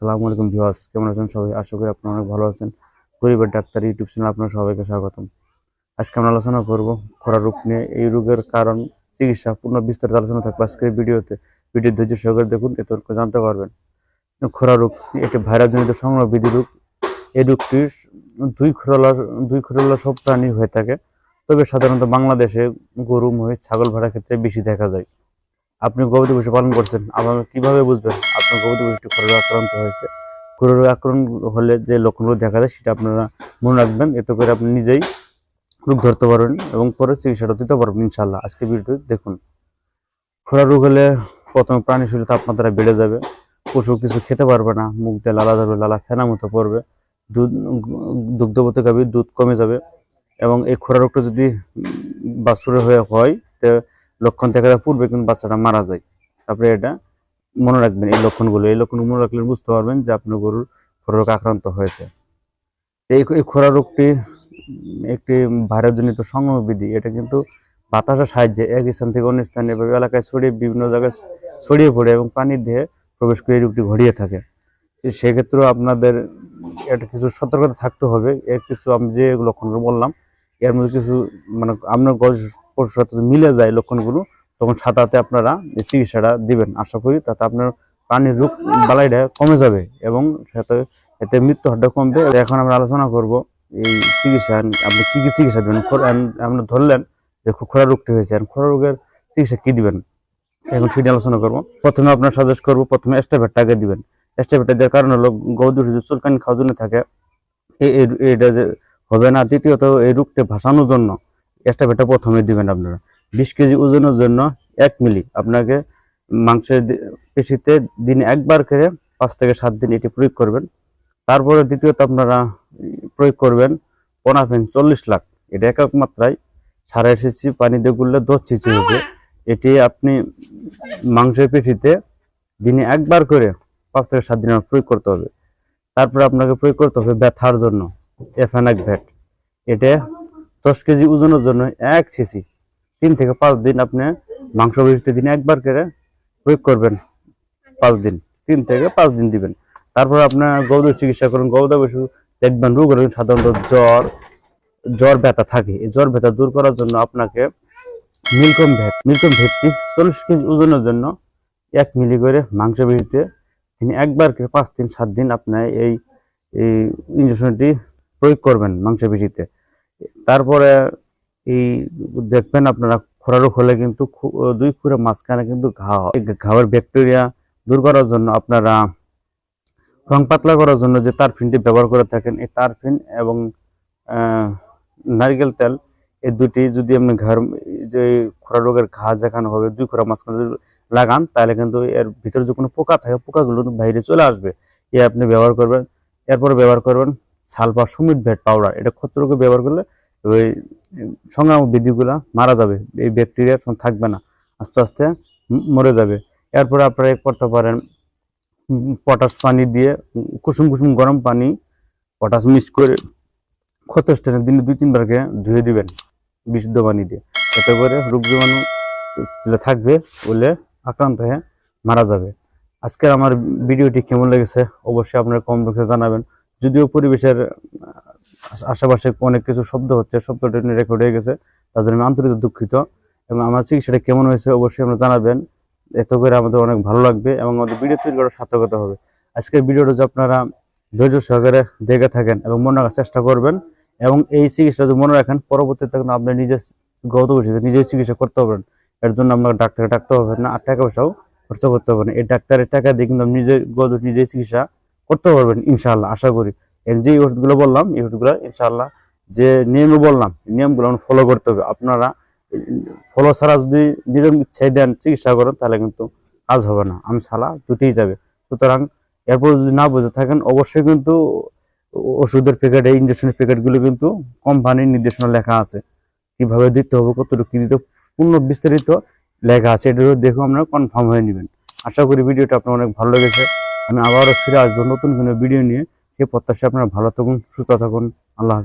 আসসালামু আলাইকুম ভিউয়ার্স, কেমন আছেন সবাই? আশা করি আপনারা অনেক ভালো আছেন। গরিবের ডাক্তার ইউটিউব চ্যানেল আপনার সবাইকে স্বাগতম। আজকে আমরা আলোচনা করব খরা রোগ নিয়ে। এই রোগের কারণ চিকিৎসা, পূর্ণ বিস্তারিত আলোচনা থাকবে আজকের ভিডিওতে। ভিডিও ধৈর্য সহকারে দেখুন এতে জানতে পারবেন। খরা রোগ এটি ভাইরাসজনিত সংক্রমণ বিধি রোগ। এই রোগটি দুই খরলা দুই খরলা সব প্রাণী হয়ে থাকে। তবে সাধারণত বাংলাদেশে গরু, মহিষ, ছাগল ভেড়ার ক্ষেত্রে বেশি দেখা যায়। আপনি গবাদি পশু পালন করছেন, আপনার কীভাবে বুঝবেন আপনার গবাদি পশুটি খরচ আক্রান্ত হয়েছে? খরচ আক্রমণ হলে যে লক্ষণগুলো দেখা যায় সেটা আপনারা মনে রাখবেন, এতে করে আপনি নিজেই রোগ ধরতে পারবেন এবং পরে চিকিৎসাটা দিতে পারবেন ইনশাল্লাহ আজকে ভিডিওটি দেখুন। খোরা রোগ হলে প্রথমে প্রাণী শরীরে তাপমাত্রা বেড়ে যাবে, পশু কিছু খেতে পারবে না, মুখ দিয়ে লালা ধরবে, লালা ফেনা মতো পড়বে, দুধ দুগ্ধবতী গাভীর দুধ কমে যাবে এবং এই খোরা রোগটা যদি বাছুরের হয়ে হয়, তো লক্ষণ দেখা যায় পূর্বে কিন্তু বাচ্চাটা মারা যায়। তারপরে এটা মনে রাখবেন, এই লক্ষণগুলো। এই লক্ষণ মনে রাখলে বুঝতে পারবেন যে আপনার গরুর খরা রোগ আক্রান্ত হয়েছে। এই খরা রোগটি একটি ভাইরাসজনিত সংক্রমণ বিধি এটা কিন্তু বাতাসের সাহায্যে এক স্থান থেকে অন্য স্থানে এভাবে এলাকায় ছড়িয়ে বিভিন্ন জায়গায় ছড়িয়ে পড়ে এবং পানির দেহে প্রবেশ করে এই রোগটি ঘটিয়ে থাকে। সেক্ষেত্রেও আপনাদের একটা কিছু সতর্কতা থাকতে হবে। এর কিছু আমি যে লক্ষণগুলো বললাম এর মধ্যে কিছু মানে আপনার পশুর সাথে মিলে যায় লক্ষণগুলো, তখন সাঁতাতে আপনারা এই চিকিৎসাটা দিবেন। আশা করি তাতে আপনার প্রাণীর রোগ বালাইটা কমে যাবে এবং সাথে এতে মৃত্যু হারটা কমবে। এখন আমরা আলোচনা করব এই চিকিৎসা, আপনি কি কি চিকিৎসা দেবেন? আপনি ধরলেন যে খরা রোগটি হয়েছে। আর খরা রোগের চিকিৎসা কী দিবেন? এখন সেটা আলোচনা করব। প্রথমে আপনার সাজেস্ট করব, প্রথমে এস্টাভেটটা আগে দিবেন। এস্টাভেটটা দেওয়ার কারণ হলো গৌদুর যে চুলকানি খাওয়ার জন্য থাকে। এটা যে হবে না। দ্বিতীয়ত, এই রোগটা ভাসানোর জন্য এস্টাভেটটা প্রথমে দিবেন আপনারা। বিশ কেজি ওজনের জন্য এক মিলি আপনাকে মাংসের পেশিতে দিনে একবার করে পাঁচ থেকে সাত দিন এটি প্রয়োগ করবেন। তারপরে দ্বিতীয়ত আপনারা প্রয়োগ করবেন পনাফেন চল্লিশ লাখ। এটা একক মাত্রায় সাড়ে সিসি পানি দিয়ে গুললে দশ সিসি হবে। এটি আপনি মাংসের পেশিতে দিনে একবার করে পাঁচ থেকে সাত দিন প্রয়োগ করতে হবে। তারপরে আপনাকে প্রয়োগ করতে হবে ব্যথার জন্য। এফএনএক ভ্যাট এটা দশ কেজি ওজনের জন্য এক সিসি তিন থেকে পাঁচ দিন আপনি মাংস পেশিতে দিনে একবার করে প্রয়োগ করবেন। পাঁচ দিন। তিন থেকে পাঁচ দিন দিবেন। তারপর আপনার গৌদের চিকিৎসা করুন। গৌদা পশু দেখবেন রোগ সাধারণত জ্বর জ্বর ব্যথা থাকে। এই জ্বর ব্যথা দূর করার জন্য আপনাকে মিলকম ভেট মিলকম ভেটটি চল্লিশ কেজি ওজনের জন্য এক মিলি করে মাংস বেরিতে তিনি একবার করে পাঁচ দিন, সাত দিন আপনার এই ইঞ্জেকশনটি প্রয়োগ করবেন মাংস পেশিতে তারপরে এই দেখবেন আপনারা খোরা রোগ হলে কিন্তু দুই খুঁড়ে মাঝখানে কিন্তু ঘা হয়। ঘাওয়ের ব্যাকটেরিয়া দূর করার জন্য আপনারা রং পাতলা করার জন্য যে তারফিনটি ব্যবহার করে থাকেন, এই তারফিন এবং নারকেল তেল, এই দুটি যদি আপনি ঘর, যে খোরা রোগের ঘা যেখানে হবে, দুই খোরা মাঝখানে যদি লাগান, তাহলে কিন্তু এর ভিতরে যে কোনো পোকা থাকে, পোকাগুলো বাইরে চলে আসবে। এ আপনি ব্যবহার করবেন, এরপরে ব্যবহার করবেন সালফার সুমিট ভেট পাউডার এটা ক্ষত্রকে ব্যবহার করলে ওই সংগ্রাম বিধিগুলা মারা যাবে। এই ব্যাকটেরিয়া থাকবে না। আস্তে আস্তে মরে যাবে। এরপরে আপনারা করতে পারেন পটাশ পানি দিয়ে কুসুম কুসুম গরম পানি পটাশ মিক্স করে ক্ষত স্থানে দিনে দুই তিনবারকে ধুয়ে দিবেন বিশুদ্ধ পানি দিয়ে। এতে করে রোগ জীবাণু থাকবে বলে আক্রান্ত হয়ে মারা যাবে। আজকের আমার ভিডিওটি কেমন লেগেছে অবশ্যই আপনারা কম বক্সে জানাবেন। যদিও পরিবেশের আশেপাশে অনেক কিছু শব্দ হচ্ছে, শব্দটা রেকর্ড হয়ে গেছে, তার জন্য আমি আন্তরিক দুঃখিত এবং আমার চিকিৎসাটা কেমন হয়েছে অবশ্যই আপনারা জানাবেন। এত করে আমাদের অনেক ভালো লাগবে এবং আমাদের ভিডিও তৈরি করার সার্থকতা হবে। আজকের ভিডিওটা যদি আপনারা ধৈর্য সহকারে দেখে থাকেন এবং মনে রাখার চেষ্টা করবেন এবং এই চিকিৎসা যদি মনে রাখেন, পরবর্তীতে কিন্তু আপনি নিজে গত বসে নিজেই চিকিৎসা করতে পারবেন। এর জন্য আপনার ডাক্তারে ডাকতে হবে না, আর টাকা পয়সাও খরচ করতে হবে না। এই ডাক্তারের টাকা দিয়ে কিন্তু আপনি নিজে গত নিজেই চিকিৎসা করতে পারবেন, ইনশাআল্লাহ, আশা করি। এর যে ওষুধগুলো বললাম, এই ওষুধগুলো, ইনশাআল্লাহ, যে নিয়ম বললাম নিয়মগুলো ফলো করতে হবে। আপনারা ফলো ছাড়া যদি নিজের ইচ্ছায় দেন, চিকিৎসা করেন, তাহলে কিন্তু কাজ হবে না। আমি ছাড়া দুটেই যাবে। সুতরাং, এরপর যদি না বুঝে থাকেন, অবশ্যই কিন্তু ওষুধের প্যাকেট এই ইঞ্জেকশনের প্যাকেটগুলো কিন্তু কোম্পানির নির্দেশনা লেখা আছে। কীভাবে দিতে হবে, কতটুকু দিতে পূর্ণ বিস্তারিত লেখা আছে। এটা দেখো আপনারা কনফার্ম হয়ে নেবেন। আশা করি ভিডিওটা আপনার অনেক ভালো লেগেছে। আমি আবারও ফিরে আসব নতুন কোনো ভিডিও নিয়ে। সেই প্রত্যাশা আপনারা ভালো থাকুন, সুস্থ থাকুন। আল্লাহ